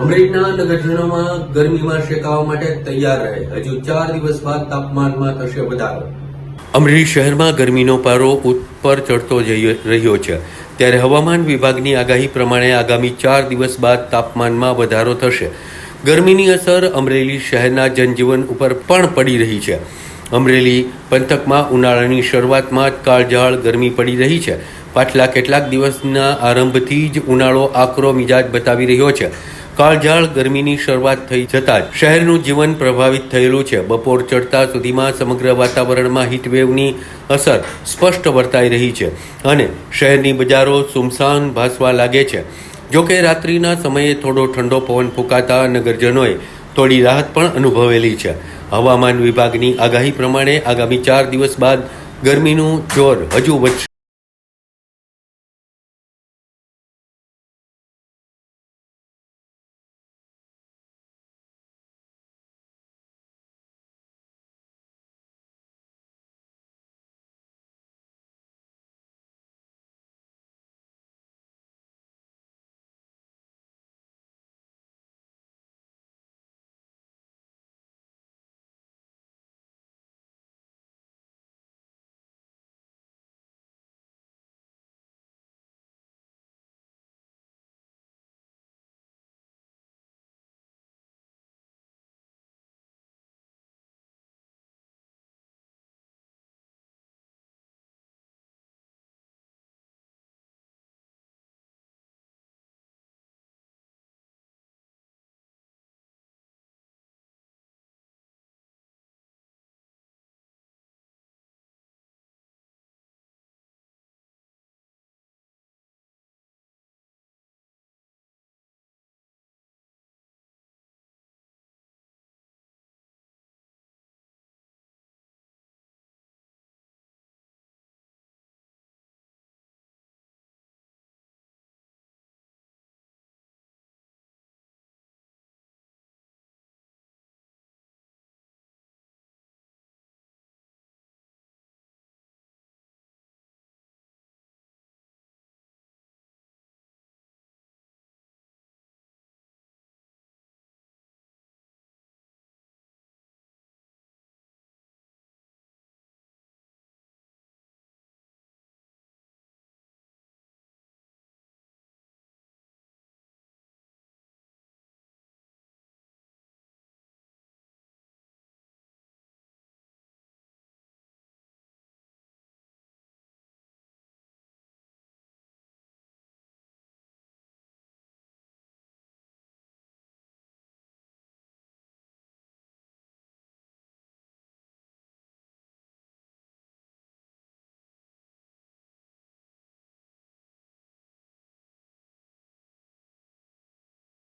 અમરેલીના નગરજનોમાં ગરમીમાં શેકાવા માટે તૈયાર રહે. હજુ ચાર દિવસ બાદ તાપમાનમાં થશે વધારો. અમરેલી શહેરમાં ગરમીનો પારો ઉપર ચડતો જઈ રહ્યો છે. ત્યારે હવામાન વિભાગની આગાહી પ્રમાણે આગામી ચાર દિવસ બાદ તાપમાનમાં વધારો થશે. ગરમીની અસર અમરેલી શહેરના જનજીવન ઉપર પણ પડી રહી છે. અમરેલી પંથકમાં ઉનાળાની શરૂઆતમાં જ કાળઝાળ ગરમી પડી રહી છે. પાછલા કેટલાક દિવસના આરંભથી જ ઉનાળો આકરો મિજાજ બતાવી રહ્યો છે. કાળઝાળ ગરમીની શરૂઆત થઈ જતાં જ શહેરનું જીવન પ્રભાવિત થયેલું છે. બપોર ચડતા સુધીમાં સમગ્ર વાતાવરણમાં હીટવેવની અસર સ્પષ્ટ વર્તાઈ રહી છે અને શહેરની બજારો સુમસાન ભાસવા લાગે છે. જોકે રાત્રિના સમયે થોડો ઠંડો પવન ફૂંકાતા નગરજનોએ થોડી રાહત પણ અનુભવેલી છે. હવામાન વિભાગની આગાહી પ્રમાણે આગામી ચાર દિવસ બાદ ગરમીનું જોર હજુ વધશે.